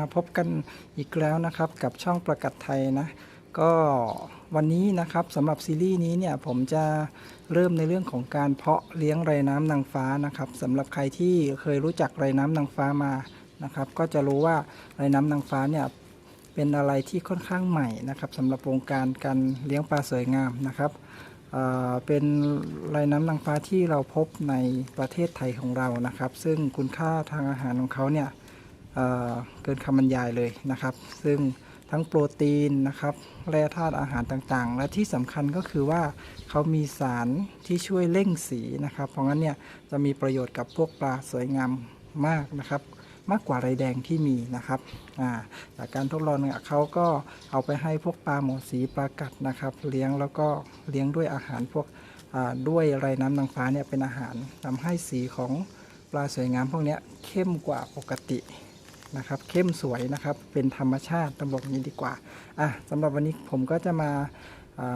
มาพบกันอีกแล้วนะครับ กับช่องประกัดไทยนะ ก็วันนี้นะครับสำหรับซีรีส์นี้เนี่ยผมจะเริ่มในเรื่องของการเพาะเลี้ยงไรน้ำนางฟ้านะครับสำหรับใครที่เคยรู้จักไรน้ำนางฟ้ามานะครับ ก็จะรู้ว่าไรน้ำนางฟ้าเนี่ยเป็นอะไรที่ค่อนข้างใหม่นะครับสำหรับวงการการเลี้ยงปลาสวยงามนะครับเอ่อเป็นไรน้ำนางฟ้าที่เราพบในประเทศไทยของเรานะครับ ซึ่งคุณค่าทางอาหารของเขาเนี่ย เกินคำบรรยายเลยนะครับ ซึ่งทั้งโปรตีนนะครับแร่ธาตุอาหารต่างๆ และที่สำคัญก็คือว่าเขามีสารที่ช่วยเร่งสีนะครับ เพราะงั้นเนี่ยจะมีประโยชน์กับพวกปลาสวยงามมากนะครับมากกว่าไรแดงที่มีนะครับาจากการทดลองเนี่ยเขาก็เอาไปให้พวกปลาหมอสีปลากัดนะครับ เลี้ยงแล้วก็เลี้ยงด้วยอาหารพวกด้วยไรน้ำนางฟ้าเนี่ยเป็นอาหารทำให้สีของปลาสวยงามพวกนี้เข้มกว่าปกติ นะครับ เข้มสวยนะครับ เป็นธรรมชาติต้องบอกนี้ดีกว่าอะสำหรับวันนี้ผมก็จะมา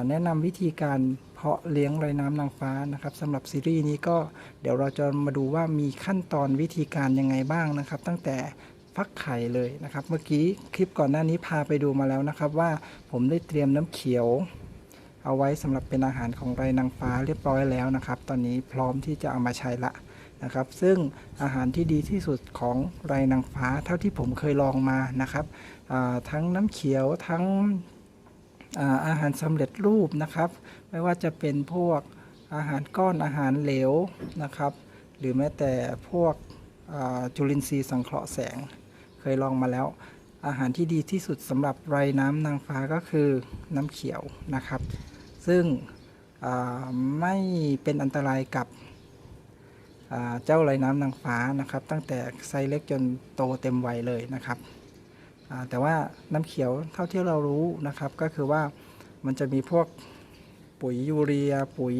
แนะนำวิธีการเพาะเลี้ยงไรน้ำนางฟ้านะครับสำหรับซีรีส์นี้ก็เดี๋ยวเราจะมาดูว่ามีขั้นตอนวิธีการยังไงบ้างนะครับ ตั้งแต่ฟักไข่เลยนะครับ เมื่อกี้คลิปก่อนหน้านี้พาไปดูมาแล้วนะครับ ว่าผมได้เตรียมน้ำเขียว เอาไว้สำหรับเป็นอาหารของไรนางฟ้าเรียบร้อยแล้วนะครับ ตอนนี้พร้อมที่จะเอามาใช้ละ นะครับ ซึ่งอาหารที่ดีที่สุดของไรนางฟ้าเท่าที่ผมเคยลองมานะครับทั้งน้ำเขียวทั้งอาหารสำเร็จรูปนะครับ ไม่ว่าจะเป็นพวกอาหารก้อนอาหารเหลวนะครับ หรือแม้แต่พวกจุลินทรีย์สังเคราะห์แสง เคยลองมาแล้ว อาหารที่ดีที่สุดสำหรับไรน้ำนางฟ้าก็คือน้ำเขียวนะครับ ซึ่งไม่เป็นอันตรายกับ เจ้าไรน้ำนางฟ้านะครับ ตั้งแต่ไซส์เล็กจนโตเต็มวัยเลยนะครับ แต่ว่าน้ำเขียวเท่าที่เรารู้นะครับ ก็คือว่ามันจะมีพวกปุ๋ยยูเรียปุ๋ย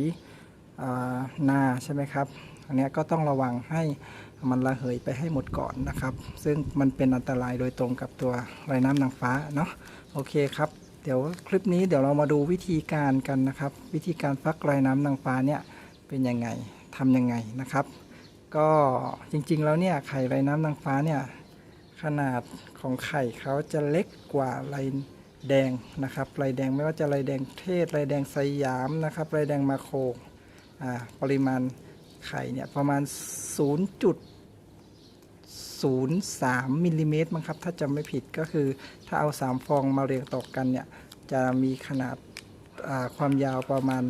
นาใช่ไหมครับอันนี้ก็ต้องระวังให้มันระเหยไปให้หมดก่อนนะครับ ซึ่งมันเป็นอันตรายโดยตรงกับตัวไรน้ำนางฟ้าเนาะโอเคครับ เดี๋ยวคลิปนี้เดี๋ยวเรามาดูวิธีการกันนะครับ วิธีการฟักไรน้ำนางฟ้าเนี่ยเป็นยังไง ทำยังไงนะครับ ก็จริงๆแล้วเนี่ยไข่ไรน้ำนางฟ้าเนี่ยขนาดของไข่เขาจะเล็กกว่าไรแดงนะครับไรแดงไม่ว่าจะไรแดงเทศไรแดงสยามนะครับไรแดงมาโคปริมาณไข่เนี่ยประมาณ 0.03มิลลิเมตรมั้งครับถ้าจำไม่ผิดก็คือถ้าเอา 3 ฟองมาเรียงต่อกันเนี่ยจะมีขนาด ความยาวประมาณ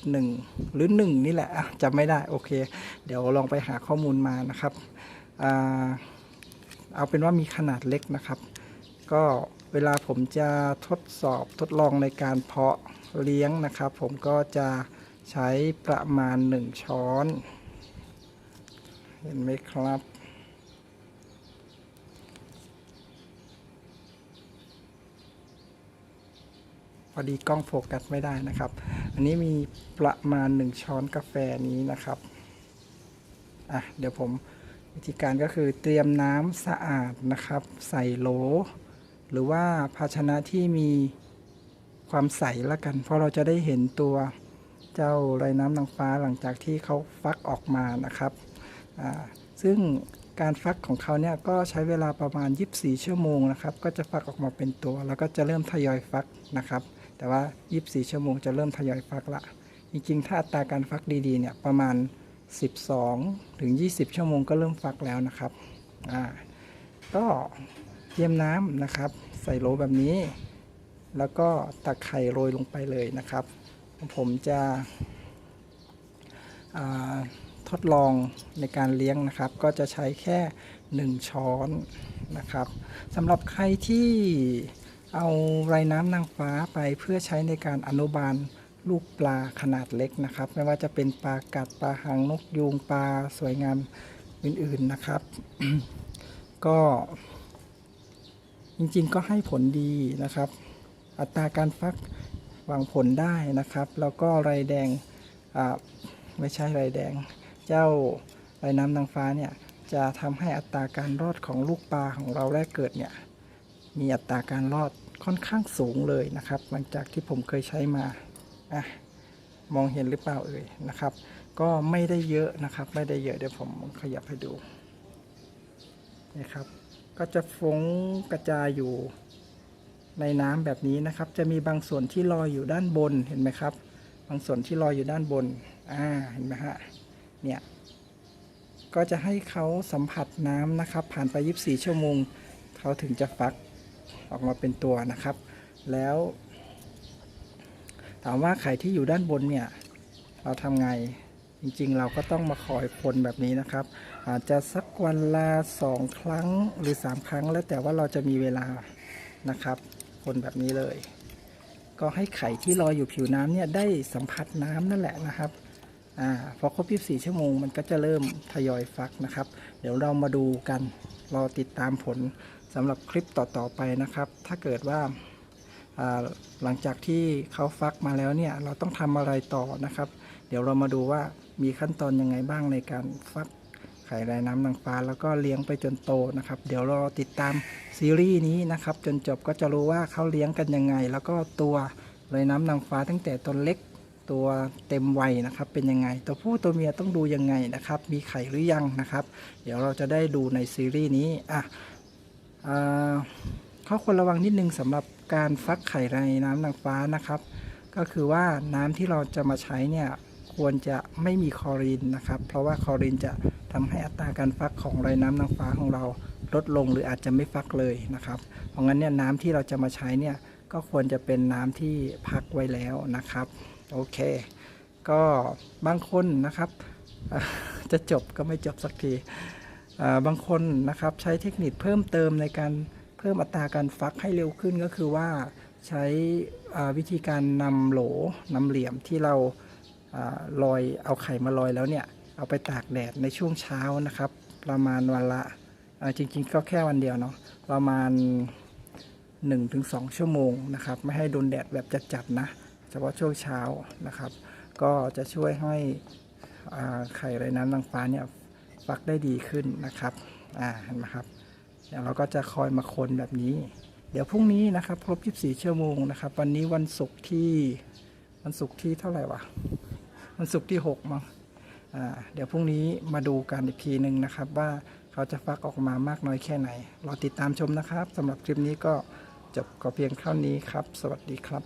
0.1 หรือ 1 นี่แหละอะจำไม่ได้โอเค เดี๋ยวลองไปหาข้อมูลมานะครับอเอาเป็นว่ามีขนาดเล็กนะครับ ก็เวลาผมจะทดสอบทดลองในการเพาะเลี้ยงนะครับ ผมก็จะใช้ประมาณ 1 ช้อน เห็นไหมครับ พอดีกล้องโฟกัสไม่ได้นะครับ อันนี้มีประมาณ 1 ช้อนกาแฟนี้นะครับอะเดี๋ยวผมวิธีการก็คือเตรียมน้ำสะอาดนะครับ ใส่โหล หรือว่าภาชนะที่มีความใสละกัน เพราะเราจะได้เห็นตัวเจ้าไรน้ำนางฟ้าหลังจากที่เขาฟักออกมานะครับอ่าซึ่งการฟักของเขาเนี่ยก็ใช้เวลาประมาณ 24 ชั่วโมงนะครับ ก็จะฟักออกมาเป็นตัว แล้วก็จะเริ่มทยอยฟักนะครับ แต่ว่า 24 ชั่วโมงจะเริ่มทยอยฟักละ จริงๆ ถ้าอัตราการฟักดีๆ เนี่ยประมาณ 12 ถึง 20 ชั่วโมงก็เริ่มฟักแล้วนะครับ อ่า ก็เตรียมน้ำนะครับ ใส่โหลแบบนี้ แล้วก็ตักไข่โรยลงไปเลยนะครับ ผมจะทดลองในการเลี้ยงนะครับ ก็จะใช้แค่ 1 ช้อนนะครับสำหรับใครที่ เอาไรน้ำนางฟ้าไปเพื่อใช้ในการอนุบาลลูกปลาขนาดเล็กนะครับ ไม่ว่าจะเป็นปลากัดปลาหางนกยูงปลาสวยงามอื่นๆนะครับ ก็จริงๆก็ให้ผลดีนะครับ อัตราการฟักวังผลได้นะครับ แล้วก็ไรแดงไม่ใช่ไรแดง เจ้าไรน้ำนางฟ้าเนี่ยจะทำให้อัตราการรอดของลูกปลาของเราแรกเกิดเนี่ย มีอัตราการรอดค่อนข้างสูงเลยนะครับ หลังจากที่ผมเคยใช้มาอะมองเห็นหรือเปล่าเอ่ยนะครับ ก็ไม่ได้เยอะนะครับ ไม่ได้เยอะเดี๋ยวผมขยับให้ดูนี่ครับ ก็จะฟงกระจายอยู่ในน้ำแบบนี้นะครับ จะมีบางส่วนที่ลอยอยู่ด้านบนเห็นไหมครับ บางส่วนที่ลอยอยู่ด้านบนอ่าเห็นไหมฮะเนี่ยก็จะให้เขาสัมผัสน้ำนะครับ ผ่านไป 24 ชั่วโมงเขาถึงจะฟัก ออกมาเป็นตัวนะครับ แล้ว ถามว่าไข่ที่อยู่ด้านบนเนี่ย เราทำไงจริงๆ เราก็ต้องมาคอยคนแบบนี้นะครับ อาจจะสักวันละสองครั้งหรือ 3 ครั้งแล้วแต่ว่าเราจะมีเวลานะครับ คนแบบนี้เลย ก็ให้ไข่ที่ลอยอยู่ผิวน้ำเนี่ยได้สัมผัสน้ำนั่นแหละนะครับอ่าพอครบ 24 ชั่วโมงมันก็จะเริ่มทยอยฟักนะครับ เดี๋ยวเรามาดูกันรอติดตามผลสำหรับคลิปต่อๆไปนะครับ ถ้าเกิดว่าหลังจากที่เขาฟักมาแล้วเนี่ยเราต้องทำอะไรต่อนะครับ เดี๋ยวเรามาดูว่ามีขั้นตอนยังไงบ้างในการฟักไข่ลายน้ำนางฟ้าแล้วก็เลี้ยงไปจนโตนะครับ เดี๋ยวเรอติดตามซีรีส์นี้นะครับ จนจบก็จะรู้ว่าเขาเลี้ยงกันยังไง แล้วก็ตัวลายน้ำนางฟ้าตั้งแต่ตนเล็กตัวเต็มวัยนะครับเป็นยังไง ตัวผู้ตัวเมียต้องดูยังไงนะครับ มีไข่หรือยังนะครับ เดี๋ยวเราจะได้ดูในซีรีส์นี้อะ ข้อควรระวังนิดนึงสำหรับการฟักไข่ในน้ำนางฟ้านะครับ ก็คือว่าน้ำที่เราจะมาใช้เนี่ยควรจะไม่มีคอรีนนะครับ เพราะว่าคอรีนจะทำให้อัตราการฟักของไรน้ำนางฟ้าของเราลดลงหรืออาจจะไม่ฟักเลยนะครับ เพราะงั้นเนี่ยน้ำที่เราจะมาใช้เนี่ยก็ควรจะเป็นน้ำที่พักไว้แล้วนะครับ โอเค ก็บางคนนะครับ จะจบก็ไม่จบสักที บางคนนะครับใช้เทคนิคเพิ่มเติมในการเพิ่มอัตราการฟักให้เร็วขึ้นก็คือว่าใช้วิธีการนำโหลนำเหลี่ยมที่เราลอยเอาไข่มาลอยแล้วเนี่ย เอาไปตากแดดในช่วงเช้านะครับ ประมาณวันละจริงๆ ก็แค่วันเดียวเนาะประมาณ 1-2 ชั่วโมงนะครับ ไม่ให้โดนแดดแบบจัดๆนะเฉพาะช่วงเช้านะครับ ก็จะช่วยให้ไข่ไรน้ำนางฟ้าเนี่ย ฟักได้ดีขึ้นนะครับอ่าเห็นไหมครับเดี๋ยวเราก็จะคอยมาคนแบบนี้ เดี๋ยวพรุ่งนี้นะครับครบ 24 ชั่วโมงนะครับ วันนี้วันศุกร์ที่วันศุกร์ที่เท่าไหร่วะวันศุกร์ที่6มั้งอ่าเดี๋ยวพรุ่งนี้มาดูกันอีกทีหนึ่งนะครับว่าเขาจะฟักออกมามากน้อยแค่ไหนรอติดตามชมนะครับสำหรับคลิปนี้ก็จบก็เพียงเท่านี้ครับ สวัสดีครับ